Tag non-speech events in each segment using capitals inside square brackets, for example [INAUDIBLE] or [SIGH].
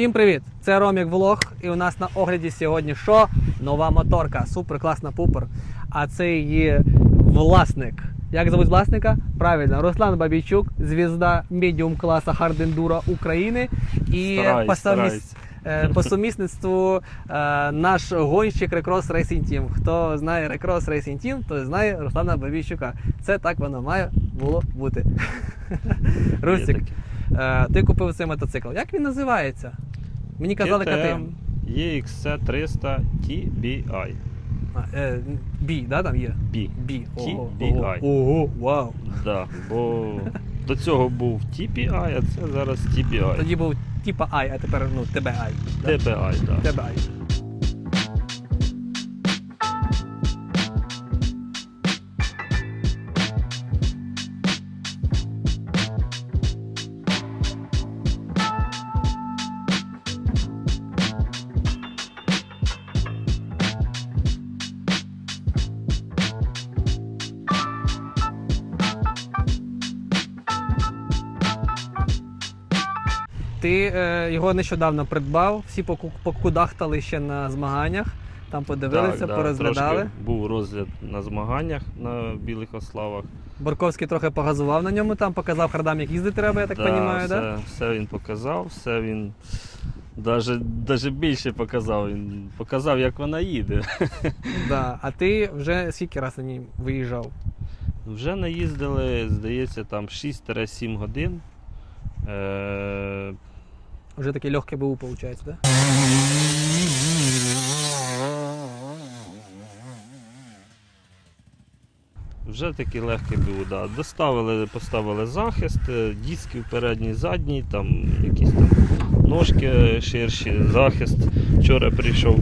Всім привіт! Це Ромік Влог, і у нас на огляді сьогодні що? Нова моторка, супер класна пупер. А це її власник. Як звуть власника? Правильно, Руслан Бабійчук, звізда медіум класа хардендура України і Стараюсь, по, стараюсь. е, по сумісництву е, наш гонщик Recross Racing Team. Хто знає Recross Racing Team, той знає Руслана Бабійчука. Це так воно має було бути. [LAUGHS] Рустик, таке. Е, ти купив цей мотоцикл. Як він називається? Мені казали KTM EXC 300 TBI. А, е, B, да, там є? B. B. Ого, TBI. ого, ого, вау. Да, бо до цього був TPI, а це зараз TBI. Тоді був типа а тепер ну, TBI. Да? TBI, да. Тебе Ти е, його нещодавно придбав, всі покудахтали ще на змаганнях, там подивилися, Так, да, порозглядали. трошки був розгляд на змаганнях на білих ославах. Борковський трохи погазував на ньому, там показав хардам, як їздити треба, я так да, розумію, все, да? все він показав, все він даже, даже більше показав. Він показав, як вона їде. Да. А ти вже скільки раз на ній виїжджав? Вже наїздили, здається, там 6-7 годин. Е, Вже таке легке БУ, виходить, да? Вже такий легкий був, да. Доставили, поставили захист, е, диски передній, задній, там якісь там ножки ширші, захист. Вчора прийшов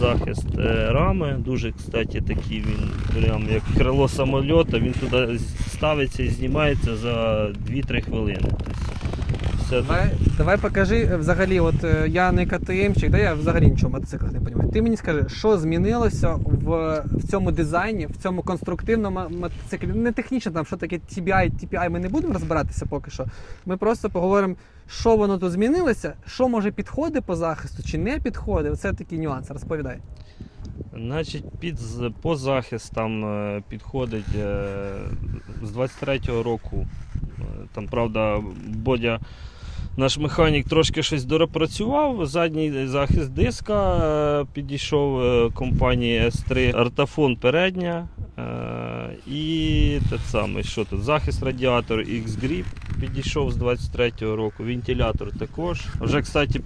захист е, рами, дуже, кстати, такий він прям як крило самольота, він туди ставиться і знімається за 2-3 хвилини. Все Давай, давай покажи е, взагалі, от е, я не КТМчик, да я взагалі нічого в мотоциклах не розумію. Ти мені скажи, що змінилося в, в цьому дизайні, в цьому конструктивному мотоциклі? Не технічно там, що таке TBI, TPI, ми не будемо розбиратися поки що. Ми просто поговоримо, що воно тут змінилося, що може підходить по захисту чи не підходить. Це такі нюанси, розповідай. Значить, під по захист там е, підходить е, з 23-го року. Там, правда, Бодя, наш механік, трошки щось допрацював. Задній захист диска е, підійшов е, компанії S3, артафон передня. е, І те саме, що тут? Захист радіатор X-Grip підійшов з 23-го року, вентилятор також. Вже, кстати,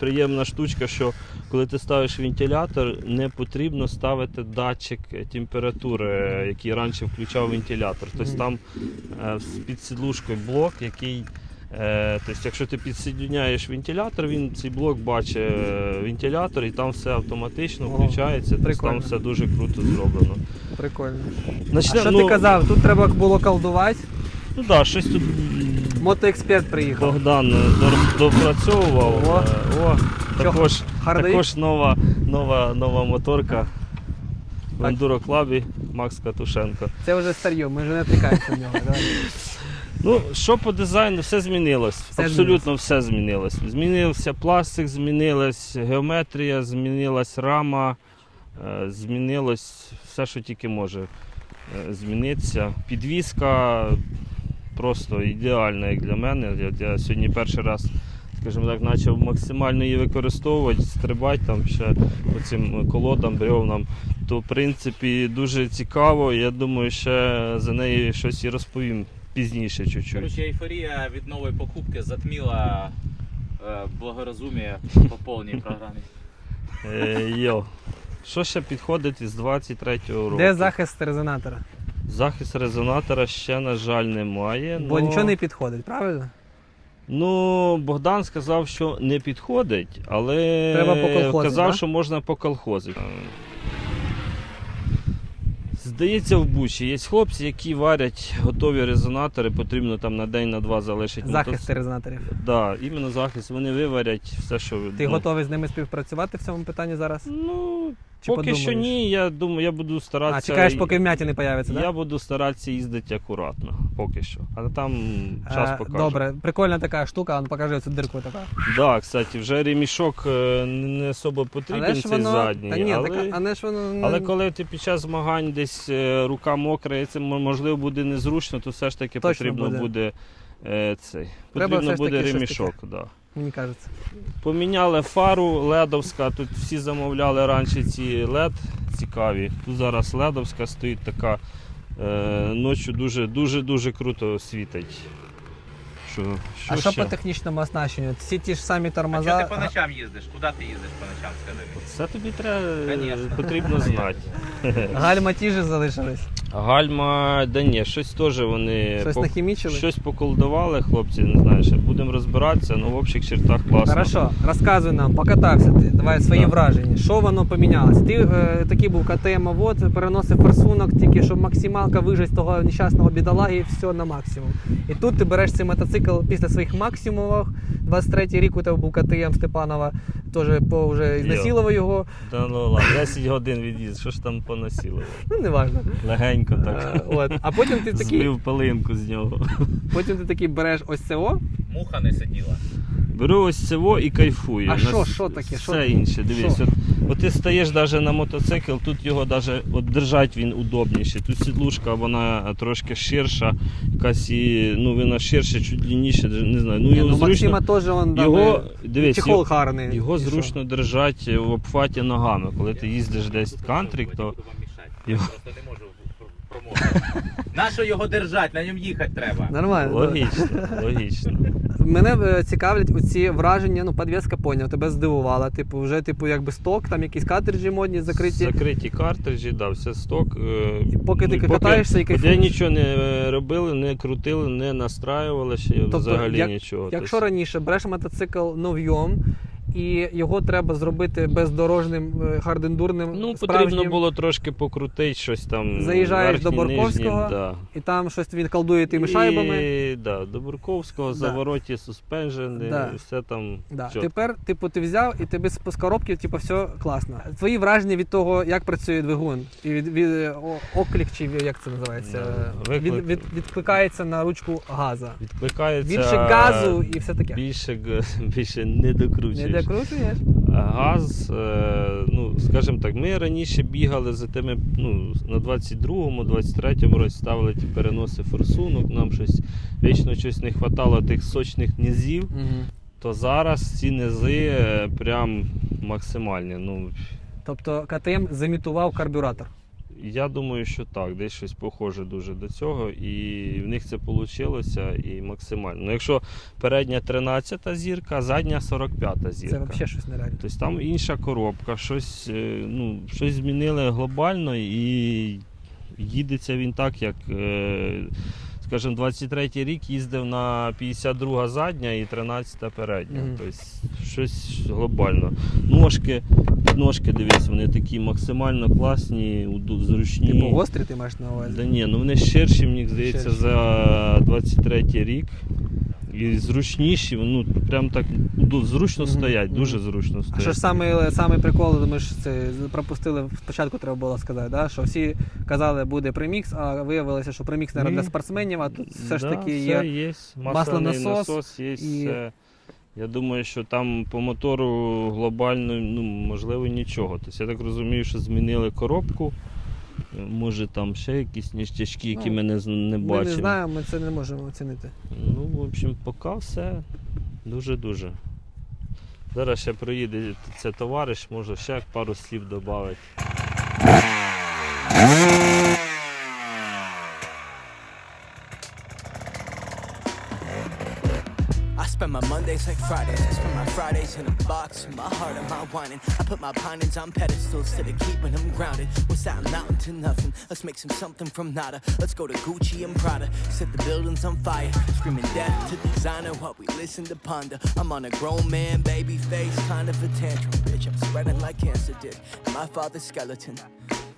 приємна штучка, що коли ти ставиш вентилятор, не потрібно ставити датчик температури, який раніше включав вентилятор. Тобто там під сідлушкою блок, який. Е, Тобто, якщо ти підсоединяєш вентилятор, він цей блок бачить е, вентилятор і там все автоматично Ого, включається. Тобто там все дуже круто зроблено. Прикольно. Начнем, а що ну, ти казав? Тут треба було колдувати. Ну так, да, щось тут Мотоексперт приїхав. Богдан е, допрацьовував. О. О, також Також нова, нова, нова моторка в Ендуро Клабі Макс Катушенко. Це вже старьо, ми вже не тикаємося в нього. Давай. Ну, що по дизайну, все змінилось. Все Абсолютно все змінилось. Змінився пластик, змінилась геометрія, змінилась рама, е, змінилось все, що тільки може е, змінитися. Підвізка просто ідеальна, як для мене. Я, я сьогодні перший раз. Скажімо так, почав максимально її використовувати, стрибати там ще по цим колодам, бревнам. То, в принципі, дуже цікаво. Я думаю, ще за неї щось і розповім пізніше чуть-чуть. Короче, ейфорія від нової покупки затміла е, благорозумие по повній програмі. Е, йо. Що ще підходить із 23-го року? Де захист резонатора? Захист резонатора ще, на жаль, немає. Бо но- нічого не підходить, правильно? Ну, Богдан сказав, що не підходить, але Треба поколхозити, казав, да? що можна поколхозити. Здається, в Бучі є хлопці, які варять готові резонатори, потрібно там на день, на два залишити. Захист резонаторів. Да, іменно захист. Вони виварять все, що Ти ну, готовий з ними співпрацювати в цьому питанні зараз? Ну, Чи Поки що ні, я думаю, я буду А, старатися. чекаєш, поки вм'яті не появиться, я так? буду старатися їздити акуратно, поки що. А там час Е, покаже. Добре, прикольна така штука, ну покажи цю дирку така. Да, кстати, вже ремішок е, не особо потрібен цей задній. Та ні, але... така, а не ж воно не... Але коли ти під час змагань десь е, рука мокра, і це м- можливо буде незручно, то все ж таки Точно потрібно буде. буде, е, цей. Треба Потрібно все ж буде щось ремішок. Да. Мені кажеться. Поміняли фару ледовська. Тут всі замовляли раніше ці лед цікаві. Тут зараз ледовська стоїть така е, ночі дуже дуже дуже круто світить. Що, що а що ще? по технічному оснащенню? Всі ті ж самі А чого тормоза. ти по ночам їздиш? Куди ти їздиш по ночам, скажи мені? Це тобі треба Конечно. потрібно знати. Гальма ті ж залишились. Гальма, да ні, щось теж вони Щось пок- нахімічили? щось поколдували, хлопці, не знаю, ще будемо розбиратися, ну в общих чертах класно. Хорошо, розказуй нам, покатався ти, давай свої Так. враження. Що воно помінялось? Ти е, такий був КТМ, вот переносив форсунок, тільки щоб максималка вижить з того нещасного бідолаги і все на максимум. І тут ти береш цей мотоцикл після своїх максимумів. 23-й рік у тебе був КТМ Степанова, теж по вже ізнасилував його. Да ну ладно, 10 годин від'їзд, що ж там поносило? Ну не важно. Легенько так. так. От. А потім ти [LAUGHS] такий, Збив пилинку з нього. потім ти такий береш ось це о, Муха не сиділа. Беру ось цього і кайфую. А що, що таке? Що? Все інше. Дивись, Що? от, от ти стаєш навіть на мотоцикл, тут його навіть от держать він удобніший. Тут сідлушка, вона трошки ширша, якась і, ну вона ширше, чуть длинніше, не знаю. Ну Ні, його ну, зручно. Максима теж он Його, дивись, чехол його, гарний. його І що? зручно держати в обхваті ногами. Коли ти їздиш десь кантрик, то Його- просто не можу промовити. Нащо його держать? На ньому їхати треба. Нормально. логічно, логічно. Мене е, цікавлять оці враження, ну, подвеска поняв, тебе здивувала. Типу, вже типу якби сток, там якісь картриджі модні закриті. Закриті картриджі, да, все сток. е, І поки ти катаєшся і От я нічого не е, робили, не крутили, не настраювали ще взагалі як- нічого. Якщо Тобто, раніше береш мотоцикл новйом, і його треба зробити бездорожним, е, хардендурним, ну, справжнім, потрібно було трошки покрутити щось там. Заїжджаєш до Борковського, нижній, да. і там щось він колдує тими шайбами. Да, до Бурковського, Да. завороті, суспенжени, Да. все там. Да. чітко. Тепер, типу, ти взяв і тобі з коробки, типу, все класно. Твої враження від того, як працює двигун, і від, від о- оклік, чи як це називається, Да, від, від, відкликається на ручку газа. Відкликається Більше газу і все таке. більше, [LAUGHS] більше не докручуєш. Не докручуєш? Газ, е, ну скажімо так, ми раніше бігали за тими, ну, на 22-му, 23-му році ставили ті переноси форсунок, нам щось вічно щось не вистачало тих сочних низів, Угу. то зараз ці низи е, прям максимальні. Ну, Тобто КТМ замітував карбюратор. Я думаю, що так, десь щось похоже дуже до цього, і в них це вийшло і максимально. Ну, якщо передня 13 зірка, задня 45-та зірка. Це взагалі щось нереальне. Тобто там інша коробка, щось, е, ну, щось змінили глобально і їдеться він так, як, е, скажімо, 23-й рік їздив на 52 задня і 13 передня. Тобто щось глобально. Ножки, ножки, дивись, вони такі максимально класні, зручні. Типу гострі ти маєш на увазі. Да ні, ну вони ширші, мені здається, Ширші. за 23 рік. І зручніші, ну прям так зручно стоять, мгм. дуже зручно стоять. А що ж саме, саме прикол, думаєш, це пропустили спочатку треба було сказати, да? що всі казали, буде премікс, а виявилося, що премікс Ні. для спортсменів, а тут все ж таки все є. є. Маслонасос насос, є і-. Я думаю, що там по мотору глобально, ну, можливо, нічого. Тобто, я так розумію, що змінили коробку. Може там ще якісь ніштячки, які Ну, ми не, не Ми не знаємо, ми це не можемо оцінити. Ну, в общем, поки все дуже-дуже. Зараз ще приїде це товариш, може ще пару слів додати. Mondays like Fridays. I spend my Fridays in a box. My heart and my whining. I put my pinings on pedestals to the keeping them grounded. What's that mountain to nothing? Let's make some something from nada. Let's go to Gucci and Prada. Set the buildings on fire. Screaming death to designer while we listen to ponder. I'm on a grown man, baby face, kind of a tantrum. Bitch, I'm spreading like cancer did. My father's skeleton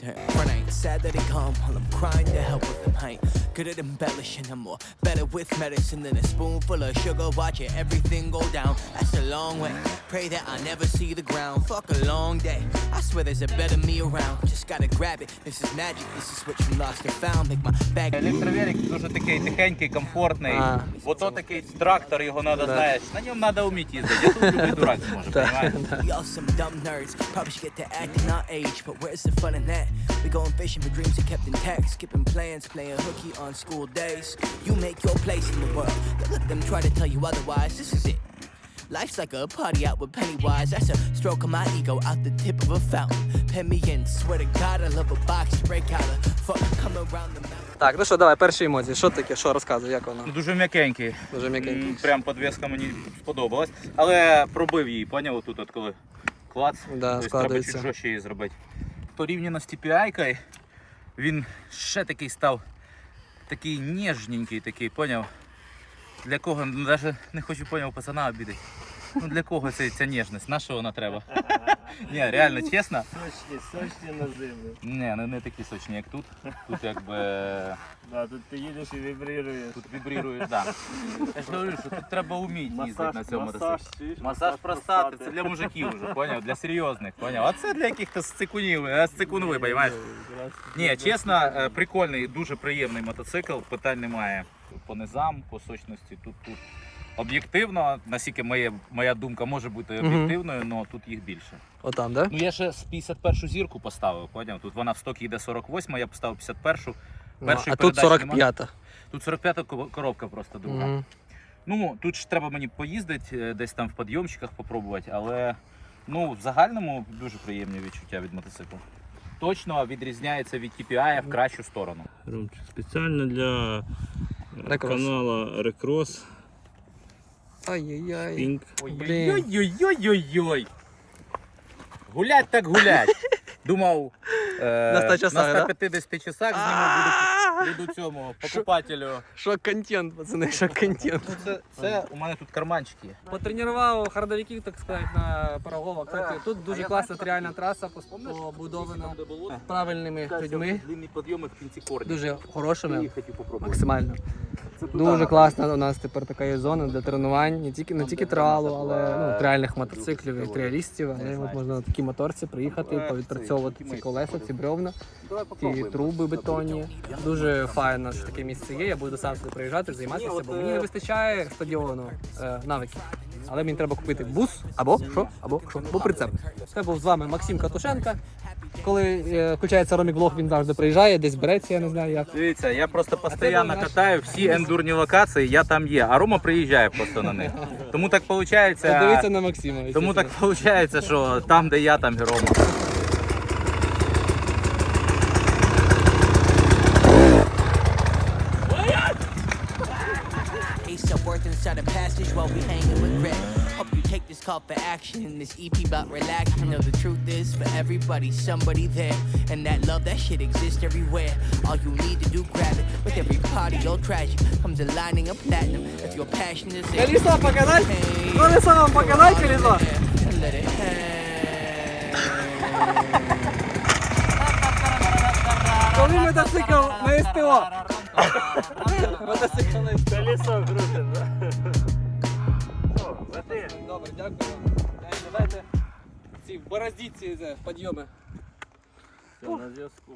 turn. Front ain't sad that he come while I'm crying to help with him. I ain't good at embellishing. I'm more better with medicine than a spoonful of sugar. Watching everything go down. That's a long way. Pray that I never see the ground. Fuck a long day. I swear there's a better me around. Just gotta grab it. This is magic. This is what you lost and found. Make my bag. Електровелик дуже такий тихенький, комфортний. А. Ото такий трактор, його треба, знаєш, на ньому треба вміти їздити. Я тут любий дурак зможе, [LAUGHS] розумієш? Y'all some dumb nerds. Probably should get to acting our age, but where's the fun in that? We going fishing for dreams are kept intact. Skipping plans, playing hooky on school days. You make your place in the world. Don't let them try to tell you otherwise. This is it. Life's like a party out with Pennywise. That's a stroke of my ego out the tip of a fountain. Pen me in. Swear to God, I love a box break out of. Fuck, come around the mountain. Так, ну що, давай, перші емоції. Що таке? Що розказуй, як воно? Ну, Дуже м'якенький. Дуже м'якенький. М, Прям подвеска мені сподобалась. Але пробив її, поняв, тут от коли клац. Да, Тобто складається. Треба чуть жорстче її зробити. Порівняно з TPI, він ще такий став такий ніжненький, такий, поняв? Для кого? Ну, навіть не хочу поняв пацана обідати. Ну для кого ця, ця ніжність? На що вона треба? Ні, реально, чесно. Сочні, сочні на зиму. Ні, не, не такі сочні, як тут. Тут якби Да, тут ти їдеш і вібрируєш. тут вібрірує, да. Я ж говорю, що тут треба вміти їздити на цьому масаж, чуєш? Масаж простати, це для мужиків вже, поняв? Для серйозних, поняв? А це для яких-то сцикунів, а сцикун розумієш? Ні, чесно, е, прикольний, дуже приємний мотоцикл, питань немає. По низам, по сочності, тут, тут об'єктивно, наскільки моє, моя думка може бути об'єктивною, але тут їх більше. Отам, да? Ну я ще з 51 зірку поставив, поняв? Тут вона в стокі йде 48, я поставив 51. Ну, а тут передачі нема. 45-та. Тут 45 ко- коробка просто друга. Угу. Ну, тут ж треба мені поїздити, е, десь там в підйомчиках попробувати, але ну, в загальному дуже приємні відчуття від мотоциклу. Точно відрізняється від TPI в кращу сторону. Ромчик, спеціально для е, Рекрос. канала Рекрос Ай-яй-яй. Блін. Ой-ой-ой-ой-ой. Гулять так гулять. [LAUGHS] Думав, е, На 100 часах, на да? 150 часах зніму, буду, [LAUGHS] буду цьому покупателю. Що контент, пацани, що контент. Ну, це, це у мене тут карманчики. Потренував хардовиків, так сказати, на Пирогово. Кстати, тут дуже класна тріальна траса, пос- побудована правильними людьми, Длинний підйом в кінці корні. дуже хорошими, хотів попробувати. максимально. Дуже класна у нас тепер така є зона для тренувань, не тільки не тільки тралу, але ну, тріальних мотоциклів і тріалістів. Але от можна на такі моторці приїхати, повідпрацьовувати ці колеса, ці бревна, ці труби бетонні. Дуже файно, що таке місце є. Я буду сам сюди приїжджати, займатися, бо мені не вистачає стадіону е, навиків. Але мені треба купити бус або що, або що, або прицеп. Це був з вами Максим Катушенко. Коли е, включається Ромік Влог, він завжди приїжджає, десь береться, я не знаю як. Дивіться, я просто постійно катаю всі ендурні локації, я там є, а Рома приїжджає просто на них. Тому так виходить, Дивіться на Максима. тому так виходить, що там, де я, там і Рома. up worth inside a passage while we hanging with Greg. Hope you take this call for action in this EP about relax. You know the truth is for everybody, somebody there. And that love, that shit exists everywhere. All you need to do, grab it. With every party or tragic comes a lining of platinum. If your passion is there, Колесо показать? hey, Колесо вам показать, колесо? and let it hang. Коли мотоцикл на СТО? Мотоцикл на Колесо крутим, да? Добре, дякую Давайте Дайте ці бороздіці підйоми. Все, на зв'язку.